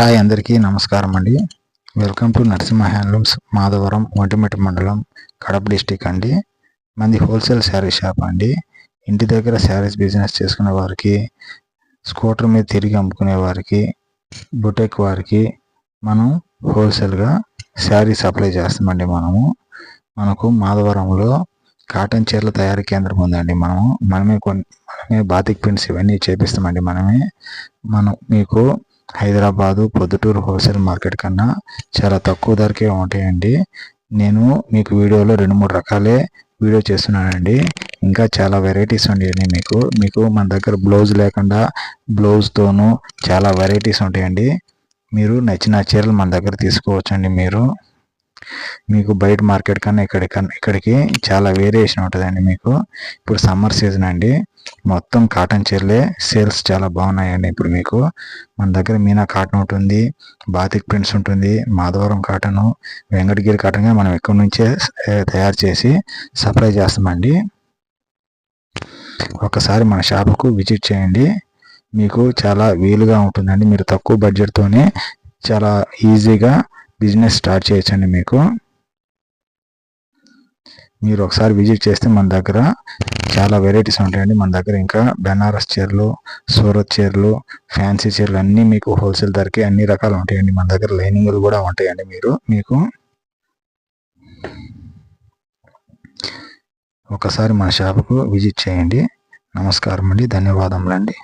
Hi అందరికీ నమస్కారం అండి. Welcome to Narasimha handlooms Madhavaram Vontimitta మండలం కడప డిస్టిక్ అండి. మంది హోల్సేల్ శారీ షాప్ అండి. ఇంటి దగ్గర శారీస్ బిజినెస్ చేసుకునే వారికి స్కూటర్ మీద తిరిగి అమ్ముకునే వారికి బుటెక్ వారికి మనం హోల్సేల్గా శారీ సప్లై చేస్తామండి మనము. మనకు మాధవరంలో కాటన్ చీరల తయారీ కేంద్రం ఉందండి మనము. మనమే కొన్ని మనమే బాతిక్ ప్రింట్స్ ఇవన్నీ చేపిస్తామండి మనమే. మనం మీకు హైదరాబాదు పొద్దుటూరు హోల్సేల్ మార్కెట్ కన్నా చాలా తక్కువ ధరకే ఉంటాయండి. నేను మీకు వీడియోలో రెండు మూడు రకాలే వీడియో చేస్తున్నానండి. ఇంకా చాలా వెరైటీస్ ఉంటాయండి మీకు. మీకు మన దగ్గర బ్లౌజ్ లేకుండా బ్లౌజ్తోనూ చాలా వెరైటీస్ ఉంటాయండి. మీరు నచ్చిన చీరలు మన దగ్గర తీసుకోవచ్చండి మీరు. మీకు బయట మార్కెట్ కన్నా ఇక్కడ ఇక్కడికి చాలా వేరియేషన్ ఉంటుందండి మీకు. ఇప్పుడు సమ్మర్ సీజన్ అండి. మొత్తం కాటన్ చీరలే. సేల్స్ చాలా బాగున్నాయండి ఇప్పుడు మీకు. మన దగ్గర మీనా కాటన్ ఉంటుంది బాతిక్ ప్రింట్స్ ఉంటుంది మాధవరం కాటన్ వెంకటగిరి కాటన్గా మనం ఇక్కడ నుంచే తయారు చేసి సప్లై చేస్తామండి. ఒకసారి మన షాపుకు విజిట్ చేయండి. మీకు చాలా వీలుగా ఉంటుందండి. మీరు తక్కువ బడ్జెట్తోనే చాలా ఈజీగా బిజినెస్ స్టార్ట్ చేయొచ్చండి మీకు. మీరు ఒకసారి విజిట్ చేస్తే మన దగ్గర చాలా వెరైటీస్ ఉంటాయండి. మన దగ్గర ఇంకా బెనారస్ చీరలు సూరత్ చీరలు ఫ్యాన్సీ చీరలు అన్నీ మీకు హోల్సేల్ ధరకి అన్ని రకాలు ఉంటాయండి. మన దగ్గర లైనింగ్లు కూడా ఉంటాయండి మీరు. మీకు ఒకసారి మన షాపుకు విజిట్ చేయండి. నమస్కారం అండి ధన్యవాదములండి.